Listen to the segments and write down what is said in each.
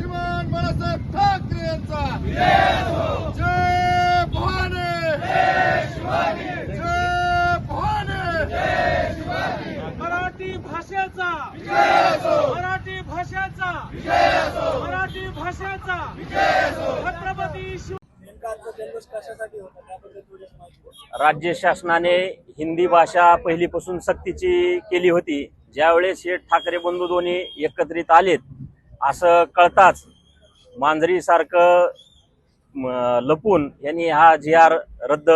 बाळासाहेब ठाकरे यांचा. जय भवानी. जय भवानी. मराठी भाषेचा. मराठी भाषेचा. मराठी भाषेचा. छत्रपती शिव राज्य शासनाने हिंदी भाषा पहिलीपासून सक्तीची केली होती. ज्यावेळेस हे ठाकरे बंधू दोन्ही एकत्रित आलेत असं कळताच मांजरीसारखं लपून यांनी हा जी आर रद्द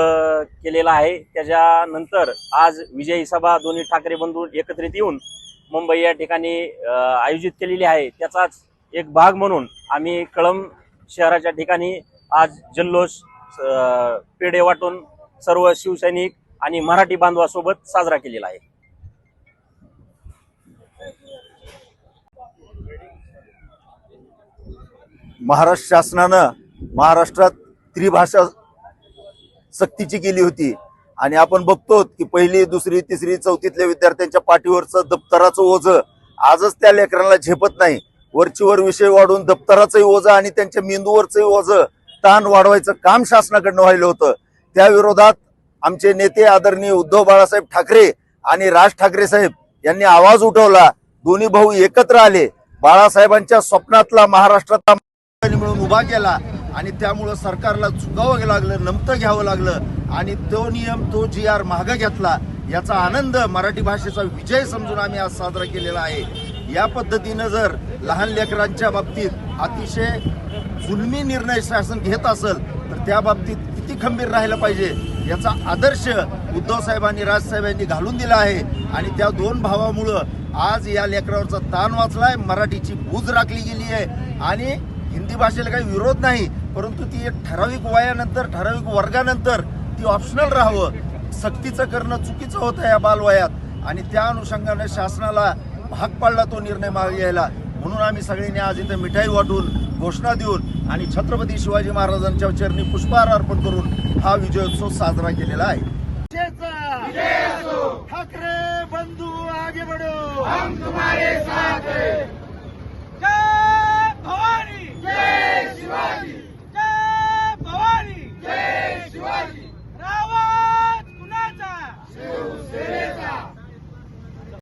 केलेला आहे. त्याच्यानंतर आज विजयी सभा दोन्ही ठाकरे बंधू एकत्रित येऊन मुंबई या ठिकाणी आयोजित केलेली आहे. त्याचाच एक भाग म्हणून आम्ही कळंब शहराच्या ठिकाणी आज जल्लोष पेढे वाटून सर्व शिवसैनिक आणि मराठी बांधवासोबत साजरा केलेला आहे. महाराष्ट्र शासनानं महाराष्ट्रात त्रिभाषा सक्तीची केली होती. आणि आपण बघतो की पहिली दुसरी तिसरी चौथीतल्या विद्यार्थ्यांच्या पाठीवरचं दप्तराचं ओझं आजच त्या लेकरांना झेपत नाही. वरचीवर विषय वाढून दप्तराचंही ओझं आणि त्यांच्या मेंदूवरचंही ओझं ताण वाढवायचं काम शासनाकडनं व्हायलं होतं. त्या विरोधात आमचे नेते आदरणीय उद्धव बाळासाहेब ठाकरे आणि राज ठाकरे साहेब यांनी आवाज उठवला. दोन्ही भाऊ एकत्र आले. बाळासाहेबांच्या स्वप्नातला महाराष्ट्रातला लोकांनी मिळून उभा केला आणि त्यामुळं सरकारला चुकावं लागलं नमतं घ्यावं लागलं आणि तो नियम तो जी आर मागं घेतला याचा आनंद मराठी भाषेचा विजय समजून आम्ही आज साजरा केलेला आहे. या पद्धतीनं जर लहान लेकरांच्या बाबतीत अतिशय जुलमी निर्णय शासन घेत असेल तर त्या बाबतीत किती खंबीर राहिलं पाहिजे याचा आदर्श उद्धव साहेबांनी राजसाहेबांनी घालून दिला आहे. आणि त्या दोन भावामुळं आज या लेकरावरचा ताण वाचलाय मराठीची बूज राखली गेली आहे. आणि हिंदी भाषेला काही विरोध नाही परंतु ती एक ठराविक वयानंतर ठराविक वर्गानंतर ती ऑप्शनल राहावं. सक्तीचं करणं चुकीचं होतं या बालवयात. आणि त्या अनुषंगाने शासनाला भाग पाडला तो निर्णय मागे घ्यायला. म्हणून आम्ही सगळ्यांनी आज इथे मिठाई वाटून घोषणा देऊन आणि छत्रपती शिवाजी महाराजांच्या चरणी पुष्पहार अर्पण करून हा विजयोत्सव साजरा केलेला आहे. ठाकरे बंधू आगे बढ़ो! हम तुम्हारे साथ हैं।